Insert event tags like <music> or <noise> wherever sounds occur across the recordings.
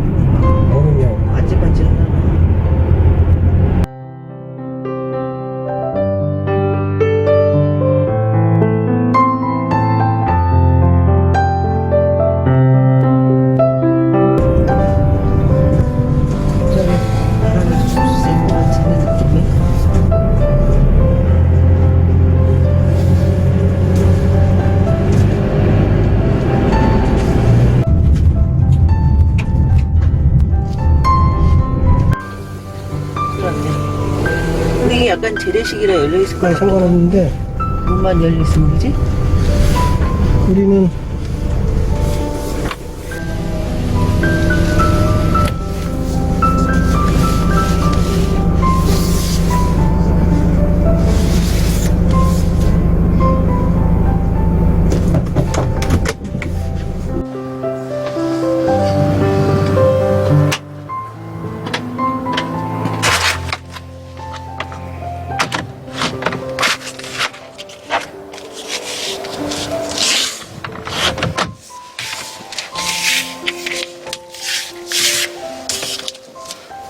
얼었어 바닥에 얼음이야 반질반질하나. 재래식이라 열려있을 거 아니 상관없는데 문만 열려있으면 그지? 우리는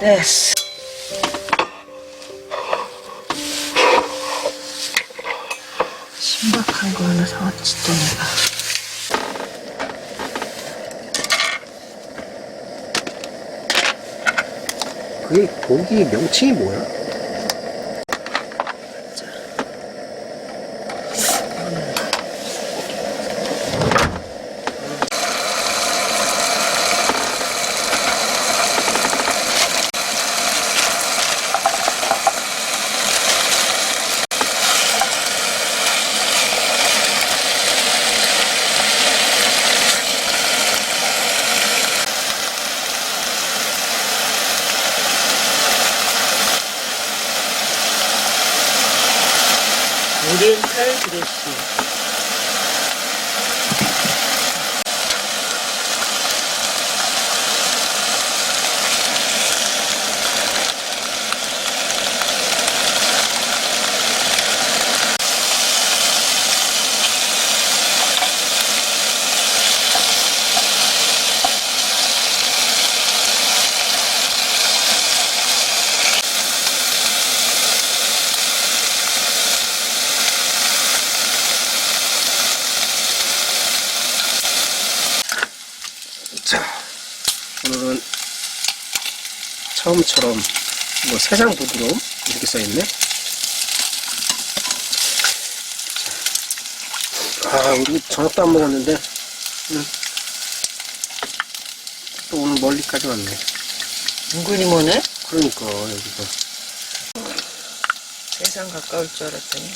됐어. 신박한 거 하나 사왔지 또 내가. 그게 고기 명칭이 뭐야? 오리 자 오늘은 처음처럼 뭐 세상 부드러움 이렇게 써있네 아 우리 저녁도 안 먹었는데 음. 또 오늘 멀리까지 왔네 은근히 뭐네? 그러니까 여기서 세상 가까울 줄 알았더니.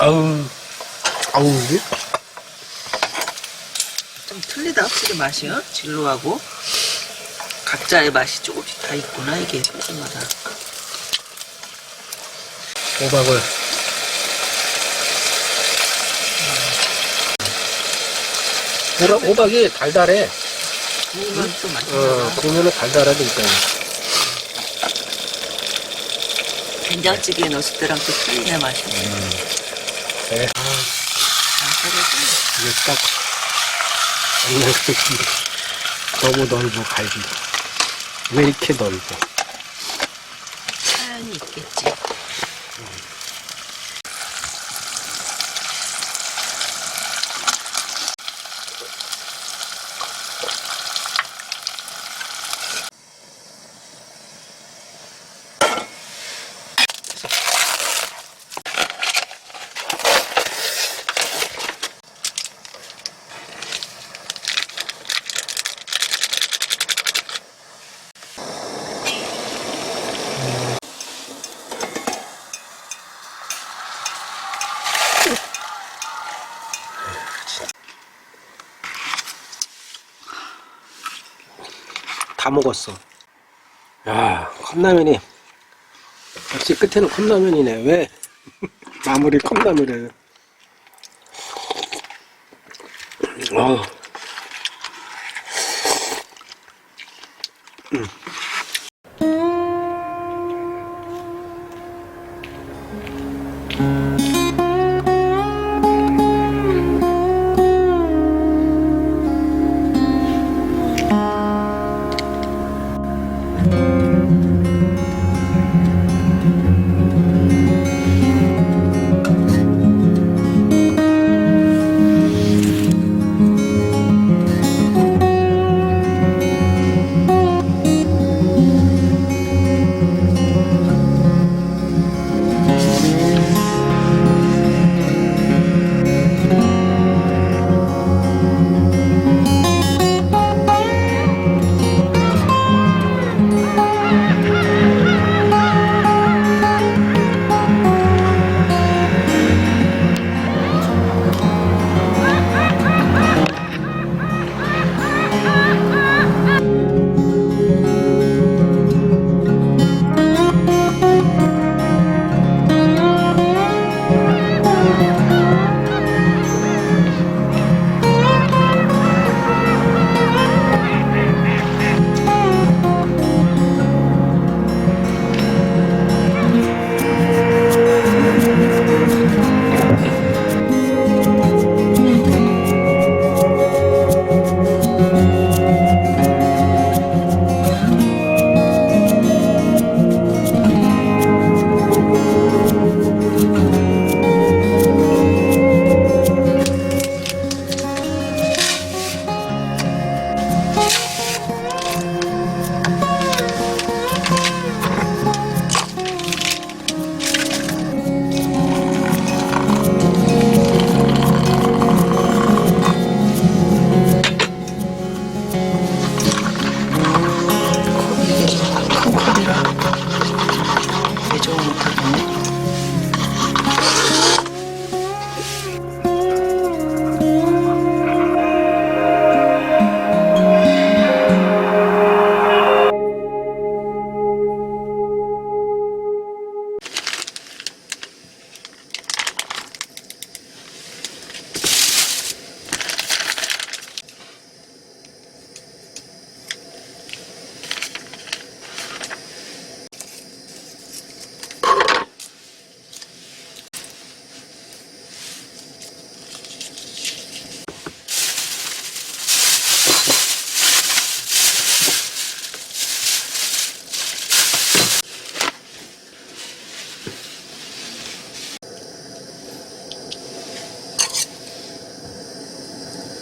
아우 아우 이게 좀 틀리다 확실히 맛이요. 진로하고 각자의 맛이 조금씩 다 있구나 이게 소스마다. 호박을 호박, 호박이 달달해 구우면 또 어, 봐. 구우면 달달하니까 된장찌개에 넣었을 때랑 또 틀리네 맛이. 네. 아, 이게 딱 옛날 느낌 너무 넓어 갈비 왜 이렇게 넓어 사연이 있겠지. 다 먹었어. 야 컵라면이 역시 끝에는 컵라면이네. 왜? <laughs> 마무리 컵라면을. 어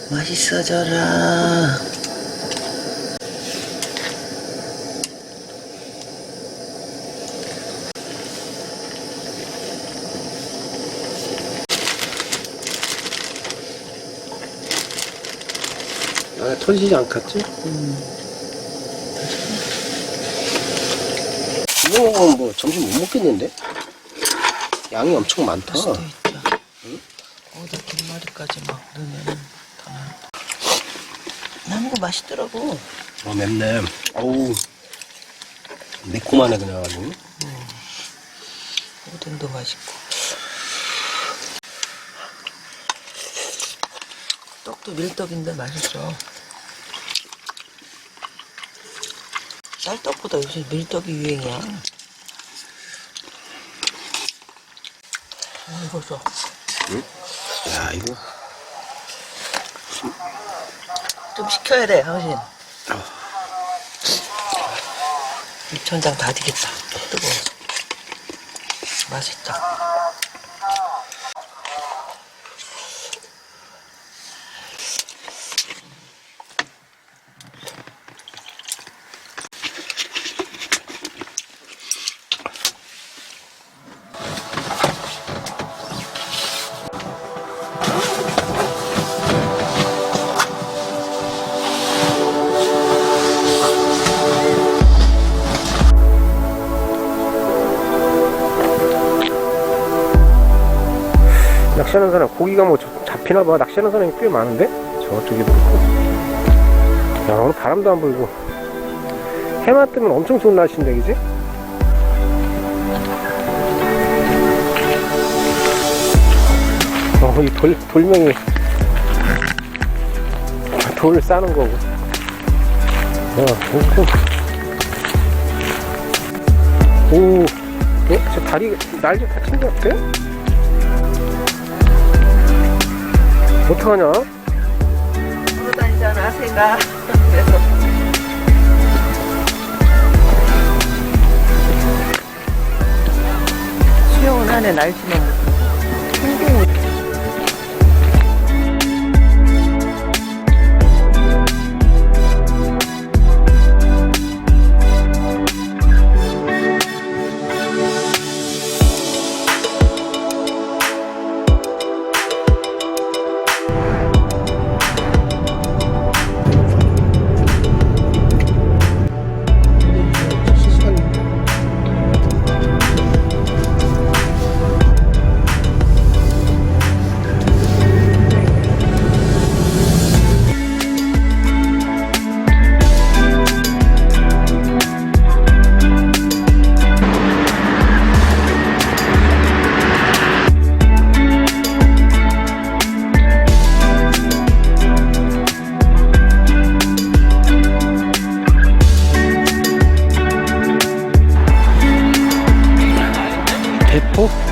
맛있어져라. 아, 터지지 않겠지? 이거 먹으면 뭐 점심 못 먹겠는데? 양이 엄청 많다. 수도 있죠. 거기다 김말이까지 막 넣으면. 나무가 맛있더라고. 어, 맵네. 어우. 매콤하네, 그냥 아주. 오뎅도 맛있고. 떡도 밀떡인데 맛있어. 쌀떡보다 요새 밀떡이 유행이야. 어, 이거 줘. 야, 이거. 좀 식혀야 돼, 당신. 입천장 다 되겠다. 뜨거워. 맛있다. 낚시하는 사람, 고기가 뭐 저- 잡히나 봐. 낚시하는 사람이 꽤 많은데? 저쪽에도 있고. 야, 오늘 바람도 안 불고. 해만 뜨면 엄청 좋은 날씨인데, 그지? 어, 이 돌, 돌멩이. 돌 싸는 거고. 야, 엄청. 오, 어? 저 다리, 날개 다친 것 같아? 어떡하냐? 돌아다니잖아, 새가. 그래서. 수영은 안에 날씨만 people.